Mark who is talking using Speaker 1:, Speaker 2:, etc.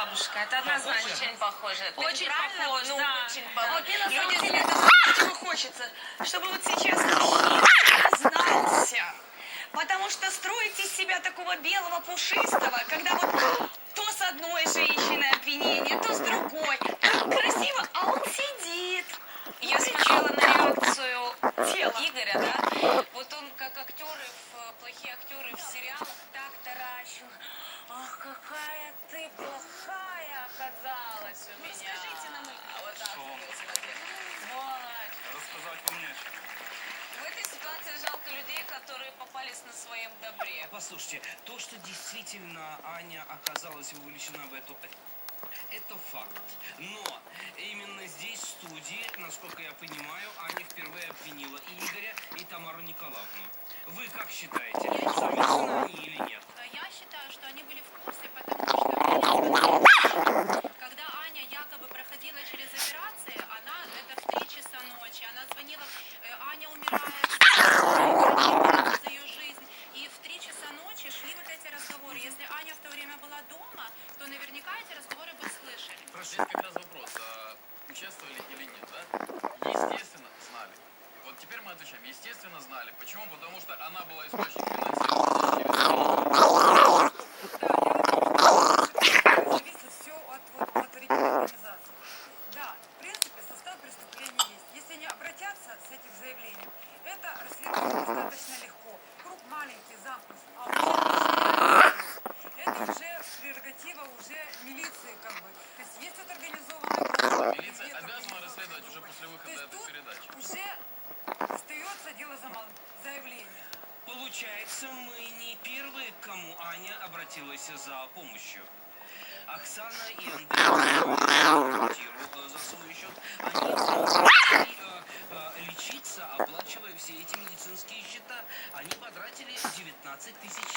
Speaker 1: бабушка, это однозначно.
Speaker 2: Очень похоже.
Speaker 1: Очень
Speaker 2: правильно?
Speaker 1: похож,
Speaker 2: ну,
Speaker 1: да.
Speaker 2: очень похоже.
Speaker 1: вот мне на самом
Speaker 2: Люди
Speaker 1: деле это чего хочется, чтобы вот сейчас признался. Потому что строить из себя такого белого пушистого, когда вот то с одной женщиной обвинение, то с другой. Так красиво, а он сидит.
Speaker 2: Я смотрела на реакцию
Speaker 1: Тело.
Speaker 2: Игоря, да? Вот он, как актеры, в, э, плохие актеры в сериалах, так таращил. Ах, ситуации жалко людей, которые попались на своем добре.
Speaker 3: Послушайте, то, что действительно Аня оказалась вовлечена в эту... Это факт. Но именно здесь, в студии, насколько я понимаю, Аня впервые обвинила Игоря, и Тамару Николаевну. Вы как считаете, совместно они или нет?
Speaker 4: Я считаю, что они были в курсе, потому что когда Аня якобы проходила через операции, она это в 3 часа ночи, она звонила, э, Аня умирает, и в 3 часа ночи шли вот эти разговоры. Если Аня в то время была дома, то наверняка эти разговоры бы слышали.
Speaker 5: Здесь как раз вопрос, а участвовали или нет, да? Естественно, знали. Вот теперь мы отвечаем, естественно, знали. Почему? Потому что она была источник финансирования.
Speaker 6: зависит все от вот, авторитета организации. Да, в принципе, состав преступления есть. Если они обратятся с этим заявлением, это расследовать достаточно легко. Круг маленький, замкнутый. А уже это уже прерогатива уже милиции, как бы. То есть есть вот организованная
Speaker 5: Милиция обязана расследовать уже после выхода этой
Speaker 6: тут
Speaker 5: передачи.
Speaker 6: уже остается дело за малым. Заявление.
Speaker 3: Получается, мы не первые, к кому Аня обратилась за помощью. Оксана и Андрей квартиру э, за свой счет. Они все эти медицинские счета. Они потратили 19 тысяч